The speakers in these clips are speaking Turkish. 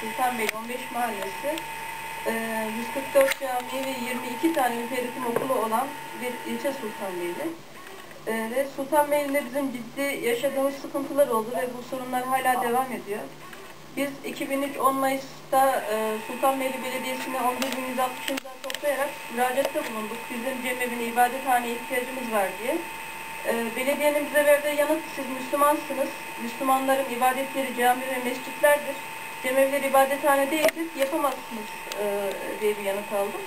Sultanbeyli 15 Mahallesi. Ee, 144 cami ve 22 tane müferritim okulu olan bir ilçe Sultanbeyli. Ee, ve Sultanbeyli'nde bizim ciddi yaşadığımız sıkıntılar oldu ve bu sorunlar hala devam ediyor. Biz 2003 10 Mayıs'ta e, Sultanbeyli Belediyesi'ne 11.160 imza toplayarak müracaatta bulunduk. Bizim cemevine, ibadethane ihtiyacımız var diye. E, belediyenin bize verdiği yanıt siz Müslümansınız. Müslümanların ibadetleri cami ve mescitlerdir. Cemevler ibadethane değildir, yapamazsınız e, diye bir yanıt aldım.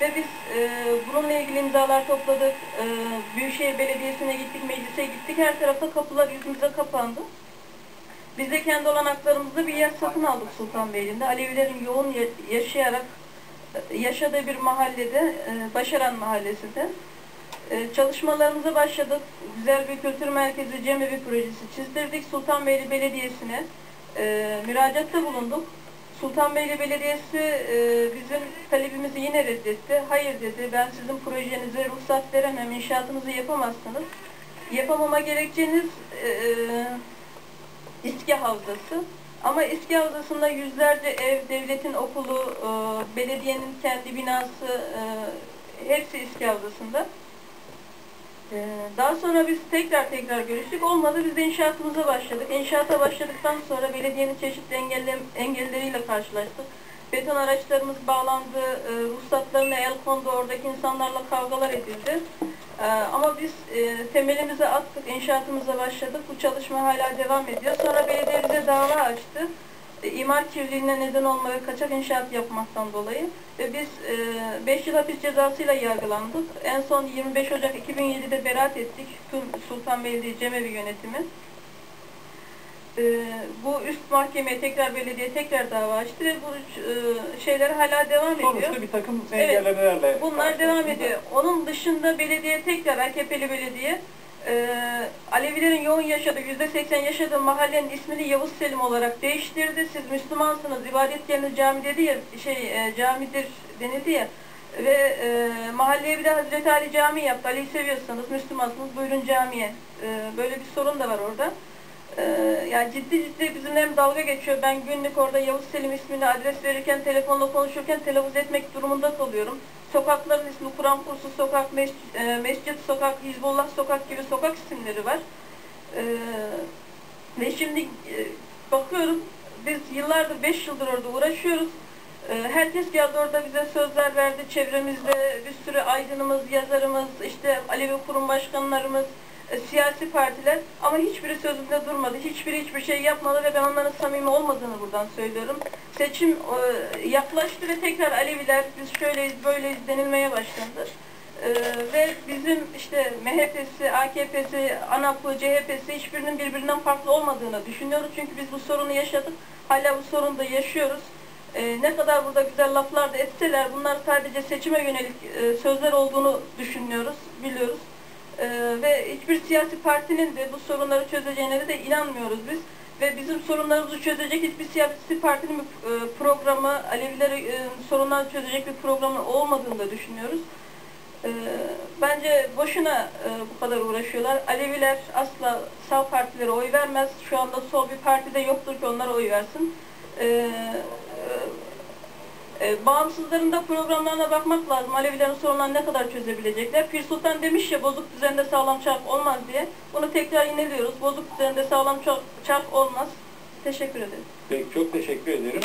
Ve biz e, bununla ilgili imzalar topladık. E, Büyükşehir Belediyesi'ne gittik, meclise gittik. Her tarafta kapılar yüzümüze kapandı. Biz de kendi olanaklarımızda bir yer satın aldık Sultanbeyli'nde. Alevilerin yoğun ya- yaşayarak e, yaşadığı bir mahallede, e, Başaran Mahallesi'nde. E, Çalışmalarımıza başladık. Güzel bir kültür merkezi cemevi projesi çizdirdik. Sultanbeyli Belediyesi'ne e, müracaatta bulunduk. Sultanbeyli Belediyesi e, bizim talebimizi yine reddetti. Hayır dedi, ben sizin projenize ruhsat veremem, inşaatınızı yapamazsınız. Yapamama gerekçeniz e, İSKİ Havzası. Ama İSKİ Havzası'nda yüzlerce ev, devletin okulu, e, belediyenin kendi binası, e, hepsi İSKİ Havzası'nda. E, Daha sonra biz tekrar tekrar görüştük. Olmadı biz de inşaatımıza başladık. İnşaata başladıktan sonra belediyenin çeşitli engelle, engelleriyle karşılaştık. Beton araçlarımız bağlandı, e, ruhsatlarına el kondu, oradaki insanlarla kavgalar edildi. E, Ama biz e, temelimizi attık, inşaatımıza başladık. Bu çalışma hala devam ediyor. Sonra belediye bize dava açtı. E, İmar kirliliğine neden olma ve kaçak inşaat yapmaktan dolayı. Ve biz 5 yıl hapis cezasıyla yargılandık. En son 25 Ocak 2007'de beraat ettik. Sultanbeyli Cemevi yönetimi. E, bu üst mahkemeye tekrar belediye tekrar dava açtı ve bu e, şeyler hala devam ediyor. Sonuçta bir takım Evet, engellemelerle. Bunlar devam ediyor. Onun dışında belediye tekrar AKP'li belediye e, Alevilerin yoğun yaşadığı, yüzde seksen yaşadığı mahallenin ismini Yavuz Selim olarak değiştirdi. Siz Müslümansınız, ibadet yeriniz cami dedi ya, şey e, camidir denildi ya. Ve e, mahalleye bir de Hazreti Ali Camii yaptı. Ali'yi seviyorsanız, Müslümansınız, buyurun camiye. E, böyle bir sorun da var orada. Yani ciddi ciddi bizimle hem dalga geçiyor. Ben günlük orada Yavuz Selim ismini adres verirken, telefonla konuşurken telaffuz etmek durumunda kalıyorum. Sokakların ismi Kur'an Kursu Sokak, Mes e, Mescit Sokak, Hizbullah Sokak gibi sokak isimleri var. Ee, ve şimdi e, bakıyorum, biz yıllardır, 5 yıldır orada uğraşıyoruz. Ee, herkes geldi orada bize sözler verdi. Çevremizde bir sürü aydınımız, yazarımız, işte Alevi kurum başkanlarımız, e, siyasi partiler ama hiçbiri sözünde durmadı. Hiçbiri hiçbir şey yapmadı ve ben onların samimi olmadığını buradan söylüyorum. Seçim e, yaklaştı ve tekrar Aleviler biz şöyleyiz böyleyiz denilmeye başlandı. E, ve bizim işte MHP'si, AKP'si, ANAP'ı, CHP'si hiçbirinin birbirinden farklı olmadığını düşünüyoruz. Çünkü biz bu sorunu yaşadık. Hala bu sorunu da yaşıyoruz. E, ne kadar burada güzel laflar da etseler bunlar sadece seçime yönelik e, sözler olduğunu düşünüyoruz, biliyoruz. Hiçbir siyasi partinin de bu sorunları çözeceğine de inanmıyoruz biz. Ve bizim sorunlarımızı çözecek hiçbir siyasi partinin bir e, programı, Alevileri e, sorunlarını çözecek bir programı olmadığını da düşünüyoruz. Ee, bence boşuna e, bu kadar uğraşıyorlar. Aleviler asla sağ partilere oy vermez. Şu anda sol bir partide yoktur ki onlara oy versin. E, bağımsızların da programlarına bakmak lazım. Alevilerin sorunlarını ne kadar çözebilecekler. Pir Sultan demiş ya bozuk düzende sağlam çark olmaz diye. Bunu tekrar yineliyoruz. Bozuk düzende sağlam çark olmaz. Teşekkür ederim. Peki, çok teşekkür ederim.